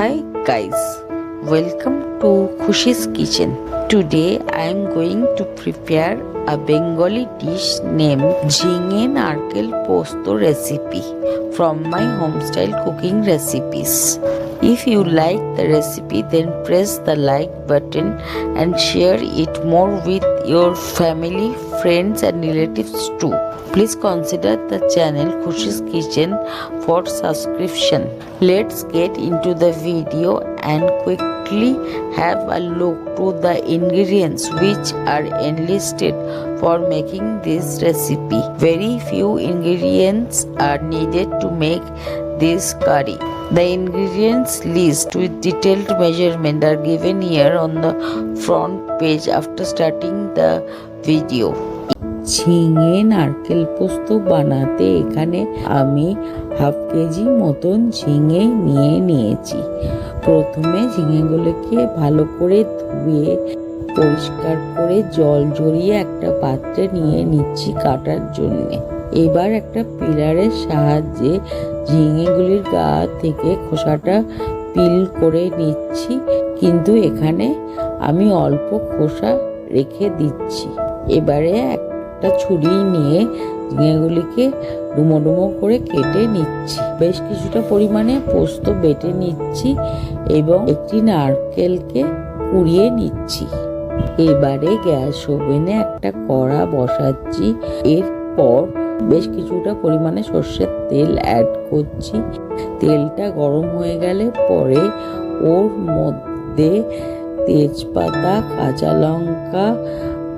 Hi guys, welcome to Khushi's Kitchen. Today I am going to prepare a Bengali dish named Jhinge Narkel Posto recipe from my homestyle cooking recipes. If you like the recipe then press the like button and share it more with your family, friends and relatives too. Please consider the channel Khushi's Kitchen for subscription. Let's get into the video and quickly have a look to the ingredients which are enlisted for making this recipe. Very few ingredients are needed to make this curry. The ingredients list with detailed measurement are given here on the front page after starting the video. ঝিঙে নারকেল পোস্ত বানাতে এখানে আমি half KG মতন ঝিঙে নিয়ে নিয়েছি প্রথমে ঝিঙেগুলোকে ভালো করে ধুয়ে পরিষ্কার করে জল জড়িয়ে একটা পাত্রে নিয়ে নিচ্ছি কাটার জন্যে এবার একটা পিলারের সাহায্যে ঝিঙেগুলির গা থেকে খোসাটা পিল করে নিচ্ছি। কিন্তু এখানে আমি অল্প খোসা রেখে দিচ্ছি। এবারে একটা ছুরি নিয়ে ঝিঙেগুলিকে ডুমো ডুমো করে কেটে নিচ্ছি। বেশ কিছুটা পরিমাণে পোস্ত বেটে নিচ্ছি এবং একটি নারকেলকে কুড়িয়ে নিচ্ছি। এবারে গ্যাস ওভেনে একটা কড়া বসাচ্ছি। এরপর বেশ কিছুটা পরিমাণে সর্ষের তেল অ্যাড করছি। তেলটা গরম হয়ে গেলে পরে ওর মধ্যে তেজপাতা, কাঁচা লঙ্কা,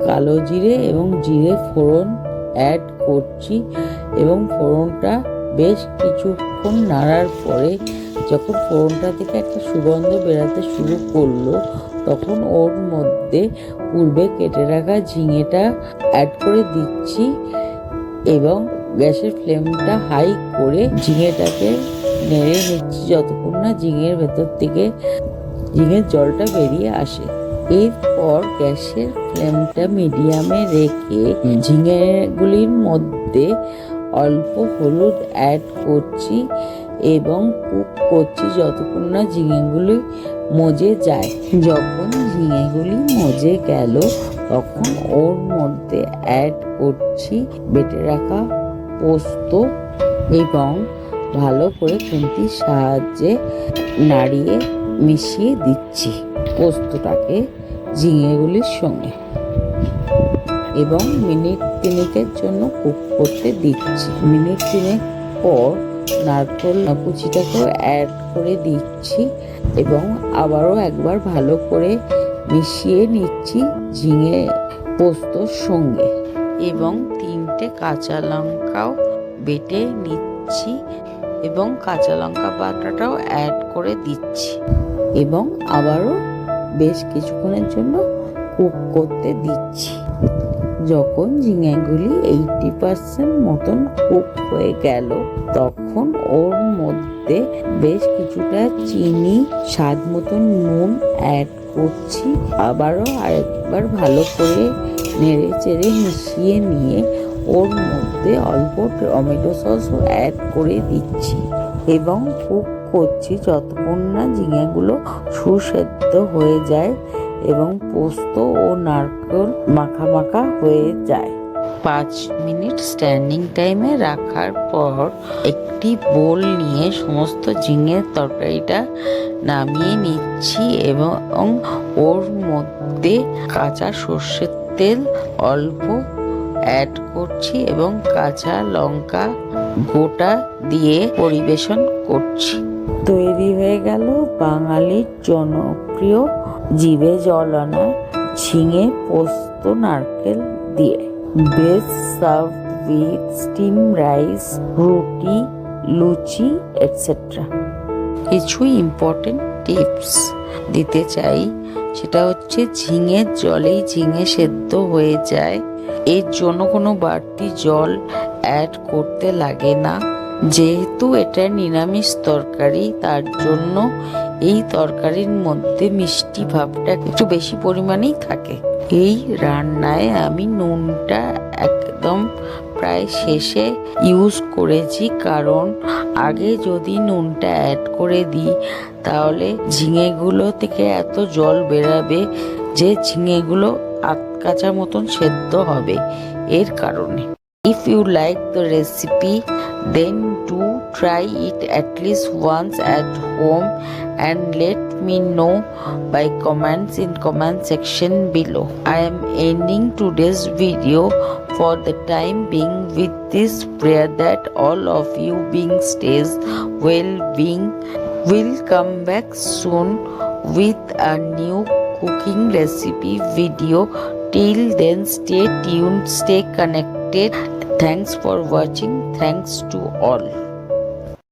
কালো জিরে এবং জিরে ফোড়ন অ্যাড করছি এবং ফোড়নটা বেশ কিছুক্ষণ নাড়ার পরে যখন ফোড়নটা থেকে একটা সুগন্ধ বেরাতে শুরু করল, তখন ওর মধ্যে পূর্বে কেটে রাখা ঝিঙেটা অ্যাড করে দিচ্ছি। এবং গ্যাসের ফ্লেমটা হাই করে ঝিঙেটাকে নেড়ে নিচ্ছি যতক্ষণ না ঝিঙের ভেতর থেকে ঝিঙের জলটা বেরিয়ে আসে। এরপর গ্যাসের ফ্লেমটা মিডিয়ামে রেখে ঝিঙেগুলির মধ্যে অল্প হলুদ অ্যাড করছি এবং কুক করছি যতক্ষণ না ঝিঙেগুলি মজে যায়। যখন ঝিঙেগুলি মজে গেল তখন ওর মধ্যে অ্যাড করছি বেটে রাখা পোস্ত এবং ভালো করে খুন্তির সাহায্যে নাড়িয়ে মিশিয়ে দিচ্ছি পোস্তটাকে ঝিঙেগুলির সঙ্গে। এবং মিনিট তিনেকের জন্য কুক করতে দিচ্ছি। মিনিট তিনেক পর নারকোল কুচিটাকেও অ্যাড করে দিচ্ছি এবং আবারও একবার ভালো করে মিশিয়ে নিচ্ছি ঝিঙে পোস্তর সঙ্গে। এবং তিনটে কাঁচা লঙ্কাও বেটে নিচ্ছি এবং কাঁচা লঙ্কা বাটাটাও অ্যাড করে দিচ্ছি। এবং আবারও বেশ কিছুক্ষণের জন্য কুক করতে দিচ্ছি। যখন ঝিঙেগুলি এইটি পার্সেন্ট মতন কুক হয়ে গেল তখন ওর মধ্যে বেশ কিছুটা চিনি স্বাদ মতন নুন অ্যাড করছি। আবারও আরেকবার ভালো করে নেড়ে চেড়ে মিশিয়ে নিয়ে ওর মধ্যে অল্প টমেটো সসও অ্যাড করে দিচ্ছি এবং কুক করছি যতক্ষণ না ঝিঙেগুলো সুসেদ্ধ হয়ে যায় এবং পোস্ত ও নারকেল মাখা মাখা হয়ে যায়। পাঁচ মিনিট স্ট্যান্ডিং টাইমে রাখার পর একটি বোল নিয়ে সমস্ত ঝিঙের তরকারিটা নামিয়ে নিচ্ছি এবং ওর মধ্যে কাঁচা সর্ষের তেল অল্প অ্যাড করছি এবং কাঁচা লঙ্কা গোটা দিয়ে পরিবেশন করছি। তৈরি হয়ে গেল বাঙালির জনপ্রিয় জিভে জল আনা ঝিঙে পোস্ত নারকেল দিয়ে। Best serve with steam rice, roti, luchi etcetera কিছু ইম্পর্টেন্ট টিপস দিতে চাই। সেটা হচ্ছে ঝিঙের জলেই ঝিঙে সেদ্ধ হয়ে যায়। এর জন্য কোনো বাড়তি জল অ্যাড করতে লাগে না। যেহেতু এটা নিরামিষ তরকারি, তার জন্য এই তরকারির মধ্যে মিষ্টি ভাবটা একটু বেশি পরিমাণেই থাকে। এই রান্নায় আমি নুনটা একদম প্রায় শেষে ইউজ করেছি। কারণ আগে যদি নুনটা অ্যাড করে দিই, তাহলে ঝিঙেগুলো থেকে এত জল বেরাবে যে ঝিঙেগুলো আতকাচা মতন সেদ্ধ হবে। এর কারণে। If you like the recipe, then do try it at least once at home and let me know by comments in comment section below. I am ending today's video for the time being with this prayer that all of you being stays well being will come back soon with a new cooking recipe video. Till then stay tuned, stay connected thanks for watching. Thanks to all